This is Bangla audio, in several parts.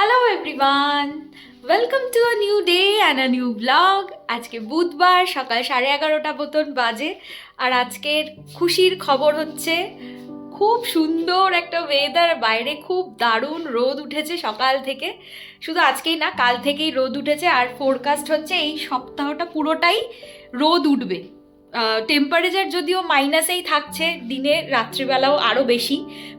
Hello everyone welcome to a new day and a new blog আজকে বুধবার, সকাল সাড়ে এগারোটা মতন বাজে। আর আজকের খুশির খবর হচ্ছে, খুব সুন্দর একটা ওয়েদার বাইরে খুব দারুণ রোদ উঠেছে সকাল থেকে। শুধু আজকেই না, কাল থেকেই রোদ উঠেছে। আর ফোরকাস্ট হচ্ছে এই সপ্তাহটা পুরোটাই রোদ উঠবে। টেম্পারেচার যদিও মাইনাসেই থাকছে, দিনে, রাত্রিবেলাও আরও বেশি।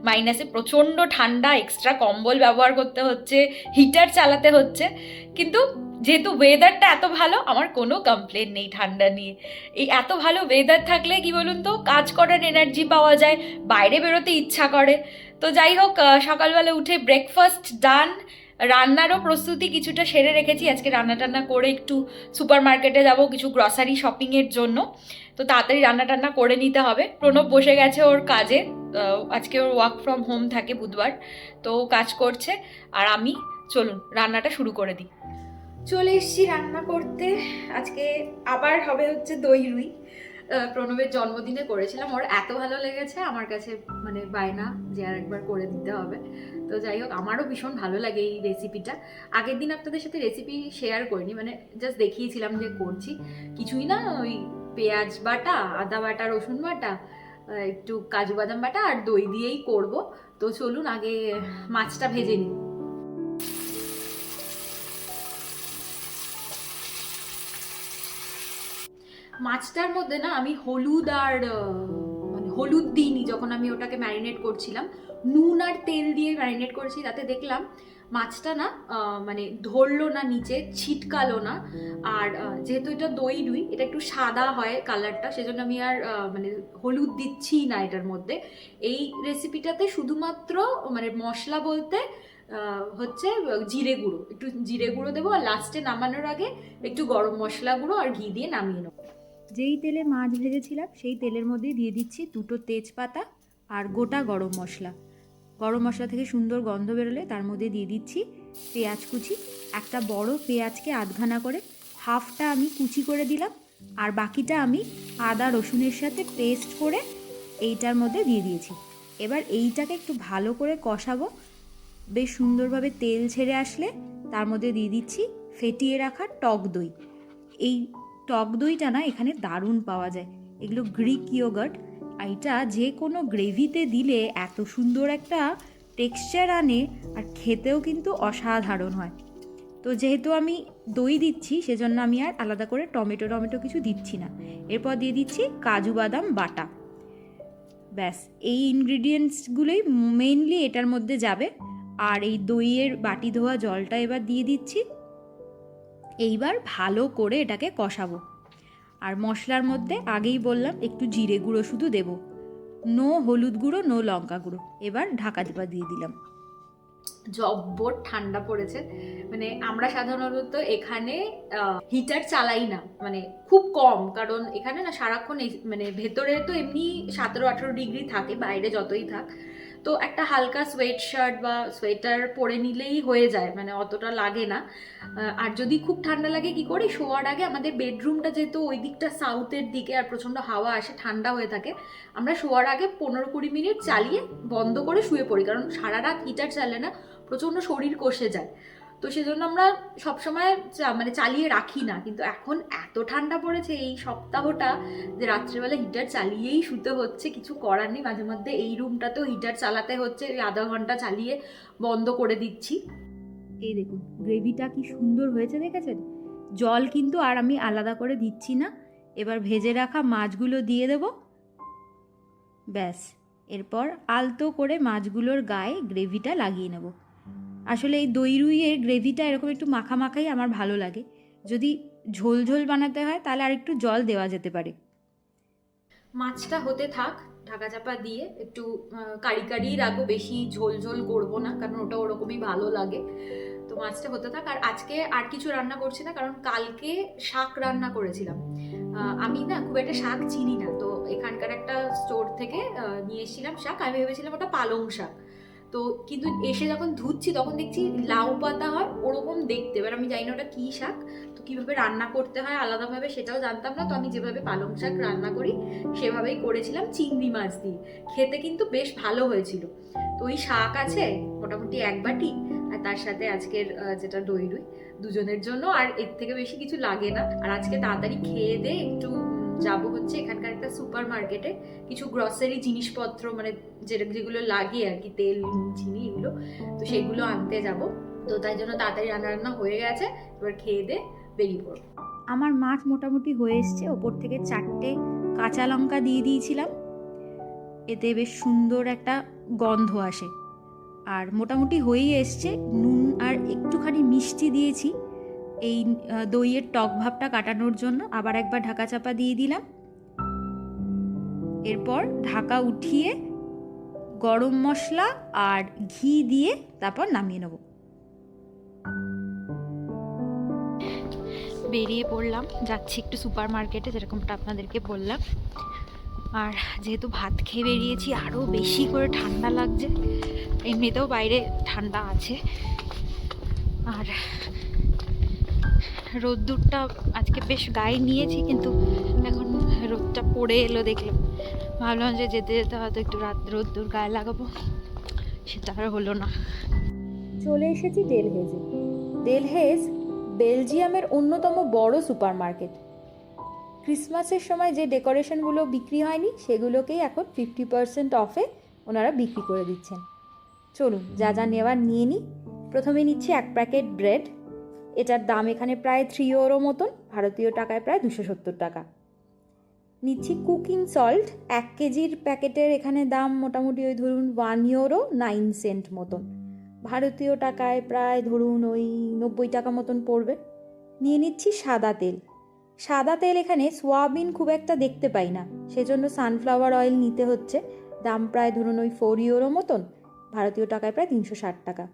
মাইনাসে প্রচণ্ড ঠান্ডা এক্সট্রা কম্বল ব্যবহার করতে হচ্ছে হিটার চালাতে হচ্ছে। কিন্তু যেহেতু ওয়েদারটা এত ভালো, আমার কোনো কমপ্লেন নেই ঠান্ডা নিয়ে। এই এত ভালো ওয়েদার থাকলে কি বলুন তো, কাজ করার এনার্জি পাওয়া যায়, বাইরে বেরোতে ইচ্ছা করে। তো যাই হোক সকালবেলা উঠে ব্রেকফাস্ট ডান রান্নারও প্রস্তুতি কিছুটা সেরে রেখেছি। আজকে রান্না টান্না করে একটু সুপার মার্কেটে যাব কিছু গ্রসারি শপিংয়ের জন্য। তো তাড়াতাড়ি রান্না টান্না করে নিতে হবে। প্রণব বসে গেছে ওর কাজে। আজকে ওর ওয়ার্ক ফ্রম হোম থাকে বুধবার। তো কাজ করছে। আর আমি, চলুন, রান্নাটা শুরু করে দিই। চলে এসেছি রান্না করতে। আজকে আবার হবে হচ্ছে দই রুই। প্রণবের জন্মদিনে করেছিলাম। ওর এত ভালো লেগেছে, আমার কাছে মানে বায়না যে আর একবার করে দিতে হবে। তো যাই হোক, আমারও ভীষণ ভালো লাগে এই রেসিপিটা আগের দিন আপনাদের সাথে রেসিপি শেয়ার করিনি মানে জাস্ট দেখিয়েছিলাম যে করছি। কিছুই না, ওই পেঁয়াজ বাটা, আদা বাটা, রসুন বাটা একটু কাজু বাদাম বাটা আর দই দিয়েই করব। তো চলুন, আগে মাছটা ভেজে নিই। মাছটার মধ্যে না আমি হলুদ আর মানে হলুদ দিইনি যখন আমি ওটাকে ম্যারিনেট করছিলাম। নুন আর তেল দিয়ে ম্যারিনেট করেছি, তাতে দেখলাম মাছটা না মানে ধরলো না নিচে, ছিটকালো না। আর যেহেতু এটা দই ডুই এটা একটু সাদা হয় কালারটা সেজন্য আমি আর মানে হলুদ দিচ্ছি না এটার মধ্যে। এই রেসিপিটাতে শুধুমাত্র মানে মশলা বলতে হচ্ছে জিরে গুঁড়ো। একটু জিরে গুঁড়ো দেবো আর লাস্টে নামানোর আগে একটু গরম মশলা গুঁড়ো আর ঘি দিয়ে নামিয়ে নেব। যেই তেলে মাছ ভেজেছিলাম, সেই তেলের মধ্যেই দিয়ে দিচ্ছি দুটো তেজপাতা আর গোটা গরম মশলা। গরম মশলা থেকে সুন্দর গন্ধ বেরোলে তার মধ্যে দিয়ে দিচ্ছি পেঁয়াজ কুচি। একটা বড় পেঁয়াজকে আধখানা করে হাফটা আমি কুচি করে দিলাম আর বাকিটা আমি আদা রসুনের সাথে পেস্ট করে এইটার মধ্যে দিয়ে দিয়েছি। এবার এইটাকে একটু ভালো করে কষাবো। বেশ সুন্দরভাবে তেল ছেড়ে আসলে তার মধ্যে দিয়ে দিচ্ছি ফেটিয়ে রাখা টক দই। এই টক দইটা না এখানে দারুণ পাওয়া যায়। এগুলো গ্রিক ইয়োগার্ট। এটা যে কোনো গ্রেভিতে দিলে এত সুন্দর একটা টেক্সচার আনে আর খেতেও কিন্তু অসাধারণ হয়। তো যেহেতু আমি দই দিচ্ছি, সেজন্য আমি আর আলাদা করে টমেটো টমেটো কিছু দিচ্ছি না। এরপর দিয়ে দিচ্ছি কাজু বাদাম বাটা। ব্যাস, এই ইনগ্রিডিয়েন্টসগুলোই মেইনলি এটার মধ্যে যাবে। আর এই দইয়ের বাটি ধোয়া জলটা এবার দিয়ে দিচ্ছি। এইবার ভালো করে এটাকে কষাবো। আর মশলার মধ্যে আগেই বললাম, একটু জিরে গুঁড়ো শুধু দেব। নো হলুদ গুঁড়ো, নো লঙ্কা গুঁড়ো। এবার ঢাকা চাপা দিয়ে দিলাম। জব্বর ঠান্ডা পড়েছে। মানে আমরা সাধারণত এখানে হিটার চালাই না। মানে খুব কম, কারণ এখানে না সারাক্ষণ মানে ভেতরে তো এমনি সতেরো আঠেরো ডিগ্রি থাকে, বাইরে যতই থাক। তো একটা হালকা সোয়েট শার্ট বা সোয়েটার পরে নিলেই হয়ে যায় মানে অতটা লাগে না। আর যদি খুব ঠান্ডা লাগে কি করি, শোয়ার আগে আমাদের বেডরুমটা যেহেতু ওই দিকটা সাউথের দিকে আর প্রচণ্ড হাওয়া আসে, ঠান্ডা হয়ে থাকে, আমরা শোয়ার আগে পনেরো কুড়ি মিনিট চালিয়ে বন্ধ করে শুয়ে পড়ি। কারণ সারা রাত হিটার চালে না, প্রচণ্ড শরীর কষে যায়। তো সেজন্য আমরা সবসময় মানে চালিয়ে রাখি না। কিন্তু এখন এত ঠান্ডা পড়েছে, এই সপ্তাহটা যে রাত্রেবেলা হিটার চালিয়েই শুতে হচ্ছে, কিছু করার নেই। মাঝে মধ্যে এই রুমটাতেও হিটার চালাতে হচ্ছে আধা ঘণ্টা চালিয়ে বন্ধ করে দিচ্ছি। এই দেখুন, গ্রেভিটা কি সুন্দর হয়েছে, দেখেছেন? জল কিন্তু আর আমি আলাদা করে দিচ্ছি না। এবার ভেজে রাখা মাছগুলো দিয়ে দেব। ব্যাস, এরপর আলতো করে মাছগুলোর গায়ে গ্রেভিটা লাগিয়ে নেব। আসলে এই দই রুইয়ের গ্রেভিটা এরকম একটু মাখা মাখাই আমার ভালো লাগে। যদি ঝোল ঝোল বানাতে হয়, তাহলে আর একটু জল দেওয়া যেতে পারে। মাছটা হতে থাক ঢাকা চাপা দিয়ে একটু কারি কারি রাখব, বেশি ঝোল ঝোল করব না, কারণ ওটা ওরকমই ভালো লাগে। তো মাছটা হতে থাক, আর আজকে আর কিছু রান্না করছি না, কারণ কালকে শাক রান্না করেছিলাম। আমি না খুব একটা শাক চিনি না, তো এখানকার একটা স্টোর থেকে নিয়ে এসেছিলাম শাক। আমি ভেবেছিলাম ওটা পালং শাক। তো কিন্তু এসে যখন ধুচ্ছি, তখন দেখছি লাউ পাতা হয় ওরকম দেখতে। এবার আমি জানি না ওটা কী শাক, তো কীভাবে রান্না করতে হয় আলাদাভাবে সেটাও জানতাম না। তো আমি যেভাবে পালং শাক রান্না করি, সেভাবেই করেছিলাম চিংড়ি মাছ দিয়ে। খেতে কিন্তু বেশ ভালো হয়েছিল। তো ওই শাক আছে মোটামুটি এক বাটি, আর তার সাথে আজকের যেটা দই রুই দুজনের জন্য। আর এর থেকে বেশি কিছু লাগে না। আর আজকে তাড়াতাড়ি খেয়ে দে, একটু যাব হচ্ছে এখানকার একটা সুপার মার্কেটে কিছু গ্রসারি জিনিসপত্র মানে যেগুলো লাগে আর কি, তেল চিনি এগুলো, তো সেগুলো আনতে যাব। তো তাই জন্য তাড়াতাড়ি রান্না রান্না হয়ে গেছে, এবার খেয়ে দে, বেরিয়ে পড়ব আমার মাছ মোটামুটি হয়ে এসছে, ওপর থেকে চারটে কাঁচা লঙ্কা দিয়ে দিয়েছিলাম। এতে বেশ সুন্দর একটা গন্ধ আসে। আর মোটামুটি হয়েই এসছে, নুন আর একটুখানি মিষ্টি দিয়েছি। এই দইয়ের টক ভাবটা কাটানোর জন্য আবার একবার ঢাকা চাপা দিয়ে দিলাম। এরপর ঢাকা উঠিয়ে গরম মশলা আর ঘি দিয়ে তারপর নামিয়ে নেব। বেরিয়ে পড়লাম, যাচ্ছি একটু সুপার মার্কেটে যেরকমটা আপনাদেরকে বললাম। আর যেহেতু ভাত খেয়ে বেরিয়েছি আরও বেশি করে ঠান্ডা লাগছে। এমনিতেও বাইরে ঠান্ডা আছে। আর রোদ্দুরটা আজকে বেশ গায়ে নিয়েছি, কিন্তু এখন রোদটা পড়ে এলো দেখলাম। ভাবলাম যে যেতে যেতে হয়তো একটু রাত রোদ্দুর গায়ে লাগাবো, সেটা আর হলো না। চলে এসেছি ডেলহেজে ডেলহেজ বেলজিয়ামের অন্যতম বড় সুপার মার্কেট ক্রিসমাসের সময় যে ডেকোরেশনগুলো বিক্রি হয়নি, সেগুলোকেই এখন ফিফটি পার্সেন্ট অফে ওনারা বিক্রি করে দিচ্ছেন। চলুন, যা যা নেওয়ার নিয়ে নিই। প্রথমে নিচ্ছি এক প্যাকেট ব্রেড এটার দাম এখানে প্রায় থ্রি ইউরো মতন, ভারতীয় টাকায় প্রায় দুশো সত্তর টাকা। নিচ্ছি কুকিং সল্ট এক কেজির প্যাকেটের এখানে দাম মোটামুটি ওই ধরুন ওয়ান ইউরো নাইন সেন্ট মতন। ভারতীয় টাকায় প্রায় ধরুন ওই নব্বই টাকা মতন পড়বে। নিয়ে নিচ্ছি সাদা তেল। সাদা তেল এখানে সোয়াবিন খুব একটা দেখতে পাই না, সেজন্য সানফ্লাওয়ার অয়েল নিতে হচ্ছে। দাম প্রায় ধরুন ওই ফোর ইউরো মতন, ভারতীয় টাকায় প্রায় তিনশো ষাট টাকা।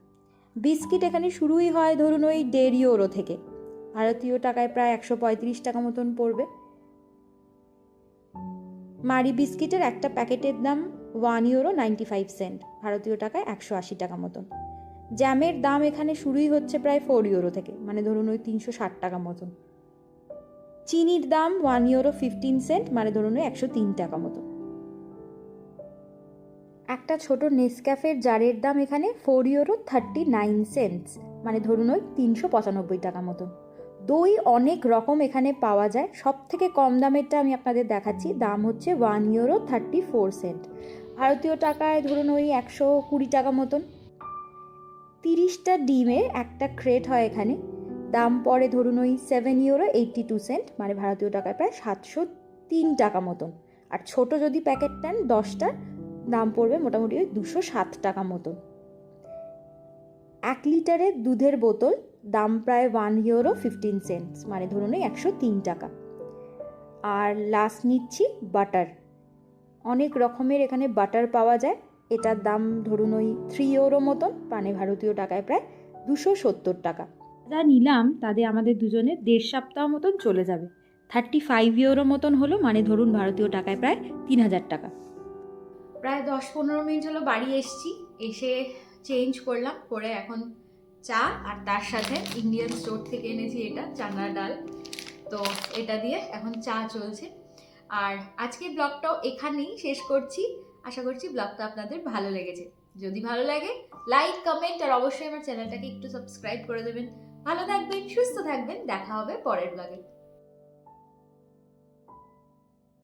বিস্কিট এখানে শুরুই হয় ধরুন ওই দেড় ইউরো থেকে। ভারতীয় টাকায় প্রায় একশো পঁয়ত্রিশ টাকা মতন পড়বে। মারি বিস্কিটের একটা প্যাকেটের দাম one euro ninety five cent, ভারতীয় টাকায় একশো আশি টাকা মতন। জ্যামের দাম এখানে শুরুই হচ্ছে প্রায় ফোর ইউরো থেকে মানে ধরুন ওই তিনশো ষাট টাকা মতন। চিনির দাম ওয়ান ইউরো ফিফটিন সেন্ট মানে ধরুন ওই একশো তিন টাকা মতো একটা ছোট নেসক্যাফের জারের দাম এখানে four euro thirty nine cents মানে ধরুন ওই তিনশো পঁচানব্বই টাকা মতন দই অনেক রকম এখানে পাওয়া যায়। সব থেকে কম দামেরটা আমি আপনাদের দেখাচ্ছি। দাম হচ্ছে one euro thirty four cent ভারতীয় টাকায় ধরুন ওই একশো কুড়ি টাকা মতন। তিরিশটা ডিমের একটা ক্রেট হয় এখানে। দাম পড়ে ধরুন ওই seven euro eighty two cent মানে ভারতীয় টাকায় প্রায় সাতশো তিন টাকা মতন। আর ছোট যদি প্যাকেট নেন দশটার দাম পড়বে মোটামুটি ওই দুশো সাত টাকা মতন এক লিটারের দুধের বোতল দাম প্রায় ওয়ান ইউরো ফিফটিন সেন্টস মানে ধরুন ওই একশো তিন টাকা। আর লাস্ট নিচ্ছি বাটার অনেক রকমের এখানে বাটার পাওয়া যায়। এটার দাম ধরুন ওই থ্রি ইউরো মতন মানে ভারতীয় টাকায় প্রায় দুশো সত্তর টাকা। যা নিলাম, তাদের আমাদের দুজনের দেড় সপ্তাহ মতন চলে যাবে। থার্টি ফাইভ ইউরো মতন হলো মানে ধরুন ভারতীয় টাকায় প্রায় তিন হাজার টাকা। প্রায় দশ পনেরো মিনিট হলো বাড়ি এসছি। এসে চেঞ্জ করলাম, করে এখন চা আর তার সাথে ইন্ডিয়ান স্টোর থেকে এনেছি এটা চানা ডাল। তো এটা দিয়ে এখন চা চলছে। আর আজকের ব্লগটাও এখানেই শেষ করছি। আশা করছি ব্লগটা আপনাদের ভালো লেগেছে। যদি ভালো লাগে লাইক কমেন্ট আর অবশ্যই আমার চ্যানেলটাকে একটু সাবস্ক্রাইব করে দেবেন। ভালো থাকবেন, সুস্থ থাকবেন। দেখা হবে পরের ব্লগে